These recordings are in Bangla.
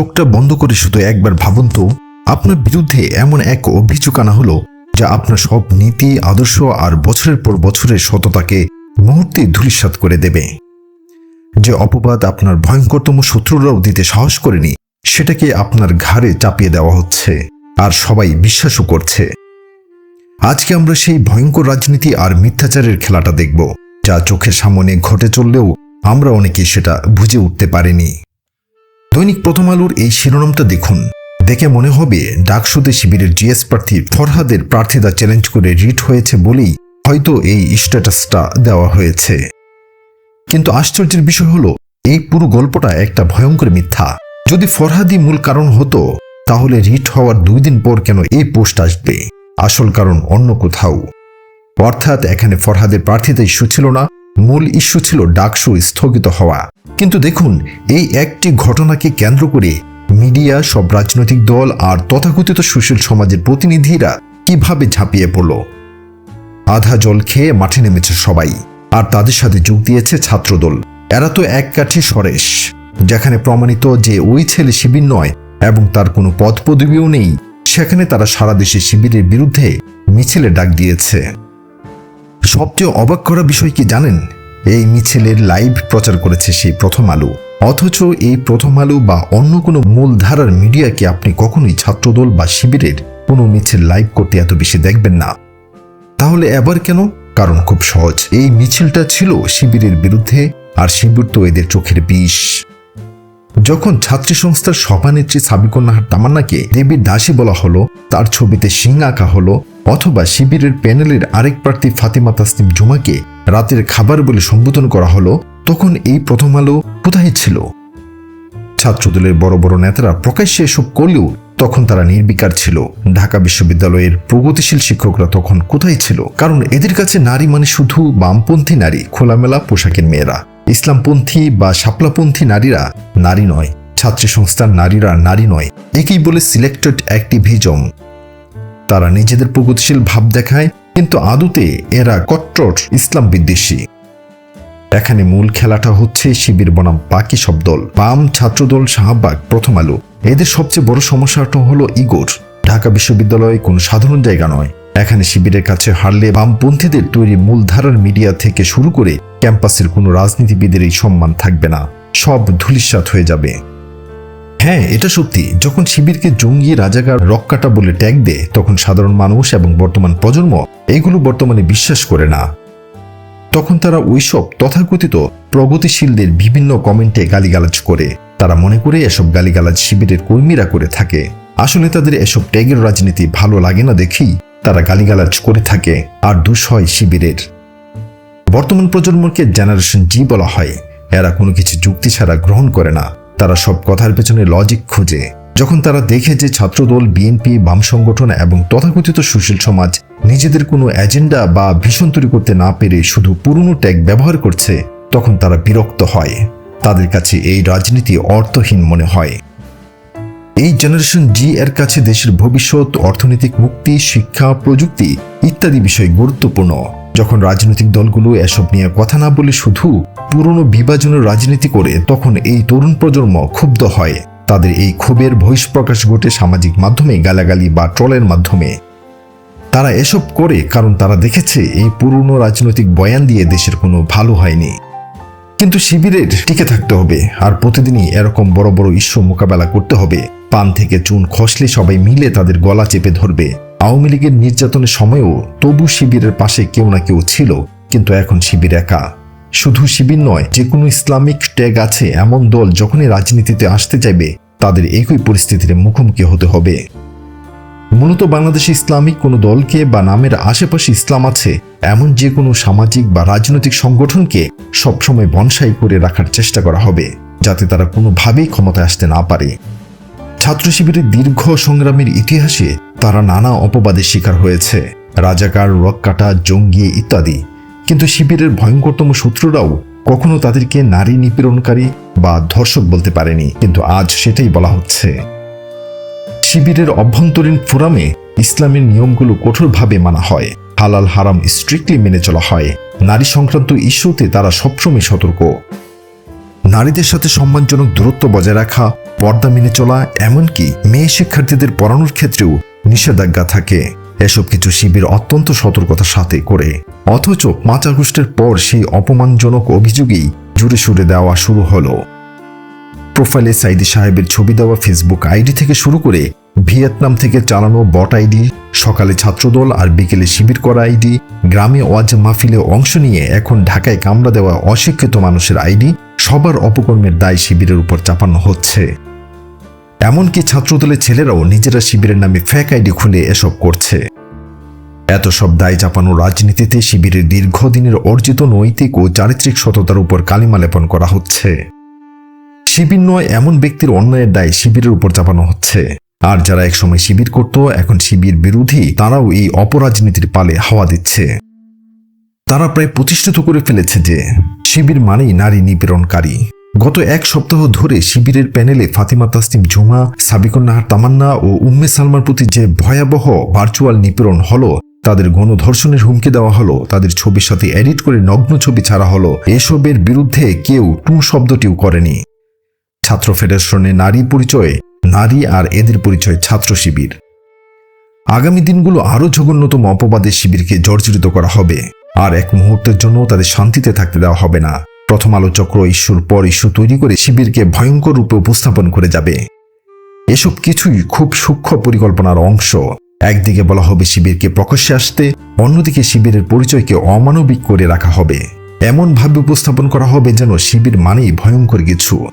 চোখটা বন্ধ করে শুধু একবার ভাবুন তো, আপনার বিরুদ্ধে এমন এক অভিযোগ আনা হলো যা আপনার সব নীতি, আদর্শ আর বছরের পর বছরের সততাকে মুহূর্তে ধূলিসাৎ করে দেবে। যে অপবাদ আপনার ভয়ঙ্করতম শত্রুরাও দিতে সাহস করেনি, সেটাকে আপনার ঘাড়ে চাপিয়ে দেওয়া হচ্ছে আর সবাই বিশ্বাসও করছে। আজকে আমরা সেই ভয়ঙ্কর রাজনীতি আর মিথ্যাচারের খেলাটা দেখব, যা চোখের সামনে ঘটে চললেও আমরা অনেকেই সেটা বুঝে উঠতে পারিনি। দৈনিক প্রথম আলোর এই শিরোনামটা দেখুন। দেখে মনে হবে ডাকসুদে শিবিরের জিএস প্রার্থী ফরহাদের প্রার্থিতা চ্যালেঞ্জ করে রিট হয়েছে বলেই হয়তো এই স্ট্যাটাসটা দেওয়া হয়েছে। কিন্তু আশ্চর্যের বিষয় হলো, এই পুরো গল্পটা একটা ভয়ঙ্কর মিথ্যা। যদি ফরহাদি মূল কারণ হতো, তাহলে রিট হওয়ার দুই দিন পর কেন এই পোস্ট আসবে? আসল কারণ অন্য কোথাও। অর্থাৎ এখানে ফরহাদের প্রার্থিতা ইস্যু ছিল না মূল ইস্যু ছিল ডাকসু স্থগিত হওয়া। কিন্তু দেখুন, এই একটি ঘটনাকে কেন্দ্র করে মিডিয়া, সব রাজনৈতিক দল আর তথাকথিত সুশীল সমাজের প্রতিনিধিরা কীভাবে ঝাঁপিয়ে পড়ল? আধা জল খেয়ে মাঠে নেমেছে সবাই, আর তাদের সাথে যোগ দিয়েছে ছাত্রদল। এরা তো এক কাঠি সরেশ, যেখানে প্রমাণিত যে ওই ছেলে শিবির নয় এবং তার কোনো পদ পদবিও নেই, সেখানে তারা সারা দেশে শিবিরের বিরুদ্ধে মিছিলে ডাক দিয়েছে। সবচেয়ে অবাক করা বিষয় কি জানেন? এই মিছিলের লাইভ প্রচার করেছে সেই প্রথম আলো। অথচ এই প্রথম আলো বা অন্য কোনো মূলধারার মিডিয়াকে আপনি কখনোই ছাত্রদল বা শিবিরের কোনো মিছিল লাইভ করতে এত বেশি দেখবেন না? তাহলে এবার কেন? কারণ খুব সহজ। এই মিছিলটা ছিল শিবিরের বিরুদ্ধে আর শিবির তো এদের চোখের বিষ। যখন ছাত্রী সংস্থার সভানেত্রী সাবিকন্যাহার তামান্নাকে দেবীর দাসী বলা হলো, তার ছবিতে সিং আঁকা হলো অথবা শিবিরের প্যানেলের আরেক প্রার্থী ফাতিমা তাসনিম জুমাকে রাতের খাবার বলে সম্বোধন করা হলো, তখন এই প্রথম আলো কোথায় ছিল? ছাত্রদলের বড় বড় নেতারা প্রকাশ্যে এসব করলেও তখন তারা নির্বিকার ছিল। ঢাকা বিশ্ববিদ্যালয়ের প্রগতিশীল শিক্ষকরা তখন কোথায় ছিল? কারণ এদের কাছে নারী মানে শুধু বামপন্থী নারী, খোলামেলা পোশাকের মেয়েরা। ইসলামপন্থী বা শাপলাপন্থী নারীরা নারী নয়, ছাত্রী সংস্থার নারীরা নারী নয়। একেই বলে সিলেক্টেড অ্যাক্টিভিজম। তারা নিজেদের প্রগতিশীল ভাব দেখায়, কিন্তু আদুতে এরা কট্টর ইসলাম বিদ্বেষী। এখানে মূল খেলাটা হচ্ছে শিবির বনাম বাকি সব দল। বাম ছাত্রদল শাহবাগ প্রথম আলো। এদের সবচেয়ে বড় সমস্যাটা হলো ইগোর। ঢাকা বিশ্ববিদ্যালয় কোনো সাধারণ জায়গা নয়। এখানে শিবিরের কাছে হারলে বামপন্থীদের তৈরি মূলধারার মিডিয়া থেকে শুরু করে ক্যাম্পাসের কোনো রাজনীতিবিদের এই সম্মান থাকবে না। সব ধুলিস্বাত হয়ে যাবে। হ্যাঁ এটা সত্যি। যখন শিবিরকে জঙ্গি রাজাকার রক্কাটা বলে ট্যাগ দেয়, তখন সাধারণ মানুষ এবং বর্তমান প্রজন্ম এইগুলো বর্তমানে বিশ্বাস করে না। তখন তারা ওইসব তথাকথিত প্রগতিশীলদের বিভিন্ন কমেন্টে গালিগালাজ করে। তারা মনে করে এসব গালিগালাজ শিবিরের কর্মীরা করে থাকে। আসলে তাদের এসব ট্যাগের রাজনীতি ভালো লাগে না দেখেই তারা গালিগালাজ করে থাকে আর দোষ হয় শিবিরের। বর্তমান প্রজন্মকে জেনারেশন জি বলা হয়। এরা কোনো কিছু যুক্তি ছাড়া গ্রহণ করে না। তারা সব কথার পেছনে লজিক খুঁজে। যখন তারা দেখে যে ছাত্রদল বিএনপি বাম সংগঠন এবং তথাকথিত সুশীল সমাজ নিজেদের কোনো এজেন্ডা বা ভীষণ তৈরি করতে না পেরে শুধু পুরনো ট্যাগ ব্যবহার করছে, তখন তারা বিরক্ত হয়। তাদের কাছে এই রাজনীতি অর্থহীন মনে হয়। এই জেনারেশন জি এর কাছে দেশের ভবিষ্যৎ, অর্থনৈতিক মুক্তি, শিক্ষা, প্রযুক্তি ইত্যাদি বিষয় গুরুত্বপূর্ণ। যখন রাজনৈতিক দলগুলো এসব নিয়ে কথা না বলে শুধু পুরনো বিভাজনের রাজনীতি করে, তখন এই তরুণ প্রজন্ম ক্ষুব্ধ হয়। তাদের এই ক্ষোভের বহিষ্প্রকাশ ঘটে সামাজিক মাধ্যমে, গালাগালি বা ট্রলের মাধ্যমে। তারা এসব করে কারণ তারা দেখেছে এই পুরনো রাজনৈতিক বয়ান দিয়ে দেশের কোনো ভালো হয়নি। কিন্তু শিবিরের টিকে থাকতে হবে, আর প্রতিদিনই এরকম বড় বড় ইস্যু মোকাবেলা করতে হবে। পান থেকে চুন খসলে সবাই মিলে তাদের গলা চেপে ধরবে। আওয়ামী লীগের নির্যাতনের সময়ও তবু শিবিরের পাশে কেউ না কেউ ছিল, কিন্তু এখন শিবির একা। শুধু শিবির নয় যে কোনো ইসলামিক ট্যাগ আছে এমন দল যখনই রাজনীতিতে আসতে চাইবে, তাদের একই পরিস্থিতির মুখোমুখি হতে হবে। মূলত বাংলাদেশে ইসলামিক কোনো দলকে বা নামের আশেপাশে ইসলাম আছে, এমন যে কোনো সামাজিক বা রাজনৈতিক সংগঠনকে সবসময় বনসাই করে রাখার চেষ্টা করা হবে, যাতে তারা কোনোভাবেই ক্ষমতায় আসতে না পারে। ছাত্র শিবিরের দীর্ঘ সংগ্রামের ইতিহাসে তারা নানা অপবাদের শিকার হয়েছে। রাজাকার, রক্কাটা, জঙ্গি ইত্যাদি। কিন্তু শিবিরের ভয়ঙ্করতম শত্রুরাও কখনো তাদেরকে নারী নিপীড়নকারী বা ধর্ষক বলতে পারেনি। কিন্তু আজ সেটাই বলা হচ্ছে। শিবিরের অভ্যন্তরীণ ফোরামে ইসলামের নিয়মগুলো কঠোরভাবে মানা হয়। হালাল হারাম স্ট্রিক্টলি মেনে চলা হয়। নারী সংক্রান্ত ইস্যুতে তারা সবসময় সতর্ক। নারীদের সাথে সম্মানজনক দূরত্ব বজায় রাখা, পর্দা মেনে চলা, এমনকি মেয়ে শিক্ষার্থীদের পড়ানোর ক্ষেত্রেও নিষেধাজ্ঞা থাকে। এসব কিছু শিবির অত্যন্ত সতর্কতার সাথে করে। অথচ পাঁচ আগস্টের পর সেই অপমানজনক অভিযোগেই জুড়ে সুরে দেওয়া শুরু হলো। প্রোফাইলে সাইদি সাহেবের ছবি দেওয়া ফেসবুক আইডি থেকে শুরু করে ভিয়েতনাম থেকে চালানো বট আইডি, সকালে ছাত্রদল আর বিকেলে শিবির করা আইডি, গ্রামে ওয়াজ মাহফিলে অংশ নিয়ে এখন ঢাকায় কামড়া দেওয়া অশিক্ষিত মানুষের আইডি সবার অপকর্মের দায় শিবিরের উপর চাপানো হচ্ছে। এমনকি ছাত্রদলের ছেলেরাও নিজেরা শিবিরের নামে ফ্যাক আইডি খুলে এসব করছে। এত সব দায় চাপানো রাজনীতিতে শিবিরের দীর্ঘদিনের অর্জিত নৈতিক ও চারিত্রিক সততার উপর কালিমা লেপন করা হচ্ছে। শিবির নয়, এমন ব্যক্তির অন্যায়ের দায় শিবিরের উপর চাপানো হচ্ছে। আর যারা একসময় শিবির করত, এখন শিবির বিরোধী, তারাও এই অপরাজনীতির পালে হাওয়া দিচ্ছে। তারা প্রায় প্রতিষ্ঠিত করে ফেলেছে যে, শিবির মানেই নারী নিপীড়নকারী। গত এক সপ্তাহ ধরে শিবিরের প্যানেলে ফাতিমা তাসনিম ঝুমা সাবিকুন নাহার তামান্না ও উম্মে সালমার প্রতি যে ভয়াবহ ভার্চুয়াল নিপীড়ন হলো, তাদের গণধর্ষণের হুমকি দেওয়া হলো, তাদের ছবির সাথে এডিট করে নগ্ন ছবি ছাড়া হলো, এসবের বিরুদ্ধে কেউ টু শব্দটিও করেনি। ছাত্র ফেডারেশনে নারী পরিচয়ে, নারী আর এদের পরিচয় ছাত্র শিবির। আগামী দিনগুলো আরও জঘন্যতম অপবাদের শিবিরকে জর্জরিত করা হবে, আর এক মুহূর্তের জন্য তাদের শান্তিতে থাকতে দেওয়া হবে না। প্রথম আলো চক্র ইস্যুর পর ইস্যু তৈরি করে শিবিরকে ভয়ঙ্কর রূপে উপস্থাপন করে যাবে। এসব কিছুই খুব সূক্ষ্ম পরিকল্পনার অংশ। একদিকে বলা হবে শিবিরকে প্রকাশ্যে আসতে, অন্যদিকে শিবিরের পরিচয়কে অমানবিক করে রাখা হবে। এমনভাবে উপস্থাপন করা হবে যেন শিবির মানেই ভয়ঙ্কর কিছু।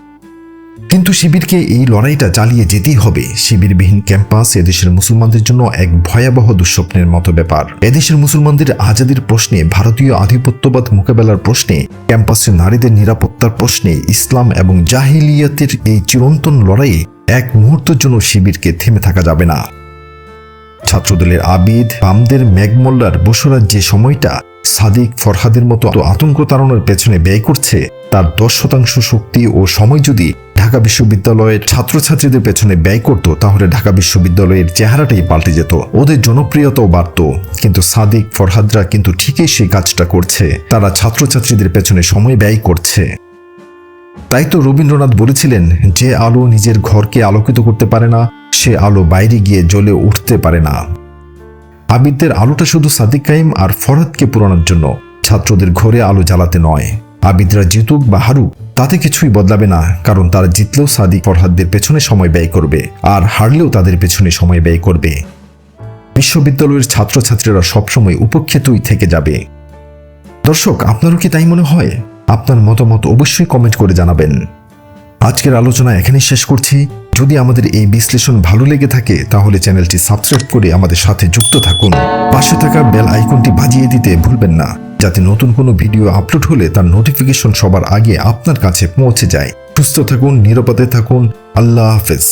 কিন্তু শিবিরকে এই লড়াইটা চালিয়ে যেতেই হবে। শিবিরবিহীন ক্যাম্পাস এদেশের মুসলমানদের জন্য এক ভয়াবহ দুঃস্বপ্নের মতো ব্যাপার। এদেশের মুসলমানদের আজাদির প্রশ্নে, ভারতীয় আধিপত্যবাদ মোকাবেলার প্রশ্নে ক্যাম্পাসে নারীদের নিরাপত্তার প্রশ্নে, ইসলাম এবং জাহিলিয়াতের এই চিরন্তন লড়াইয়ে এক মুহূর্তের জন্য শিবিরকে থেমে থাকা যাবে না। ছাত্রদলের আবিদ, বামদের মেঘমোল্লার বসরার যে সময়টা, সাদিক ফরহাদের মতো আতঙ্ক তাড়ানোর পেছনে ব্যয় করছে, তার দশ শতাংশ শক্তি ও সময় যদি ঢাকা বিশ্ববিদ্যালয়ের ছাত্রছাত্রীদের পেছনে ব্যয় করত, তাহলে ঢাকা বিশ্ববিদ্যালয়ের চেহারাটাই পাল্টে যেত। ওদের জনপ্রিয়তাও বাড়ত। কিন্তু সাদিক, ফরহাদরা কিন্তু ঠিকই সেই কাজটা করছে। তারা ছাত্রছাত্রীদের পেছনে সময় ব্যয় করছে। তাই তো রবীন্দ্রনাথ বলেছিলেন, যে আলো নিজের ঘরকে আলোকিত করতে পারে না, সে আলো বাইরে গিয়ে জ্বলে উঠতে পারে না। আবিদদের আলোটা শুধু সাদিক কাইম আর ফরহাদকে পুরানোর জন্য। ছাত্রদের ঘরে আলো জ্বালাতে নয়। আবিদরা জিতুক বা হারুক তাতে কিছুই বদলাবে না, কারণ তারা জিতলেও সাদিক ফরহাদদের পেছনে সময় ব্যয় করবে, আর হারলেও তাদের পেছনে সময় ব্যয় করবে। বিশ্ববিদ্যালয়ের ছাত্রছাত্রীরা সবসময় উপক্ষেতই থেকে যাবে। দর্শক, আপনারও কি তাই মনে হয়? আপনার মতামত অবশ্যই কমেন্ট করে জানাবেন। আজকের আলোচনা এখানেই শেষ করছি। যদি আমাদের এই বিশ্লেষণ ভালো লেগে থাকে, তাহলে চ্যানেলটি সাবস্ক্রাইব করে আমাদের সাথে যুক্ত থাকুন। পাশে থাকা বেল আইকনটি বাজিয়ে দিতে ভুলবেন না, যাতে নতুন কোনো ভিডিও আপলোড হলে তার নোটিফিকেশন সবার আগে আপনার কাছে পৌঁছে যায়। সুস্থ থাকুন, নিরাপদে থাকুন, আল্লাহ হাফেজ।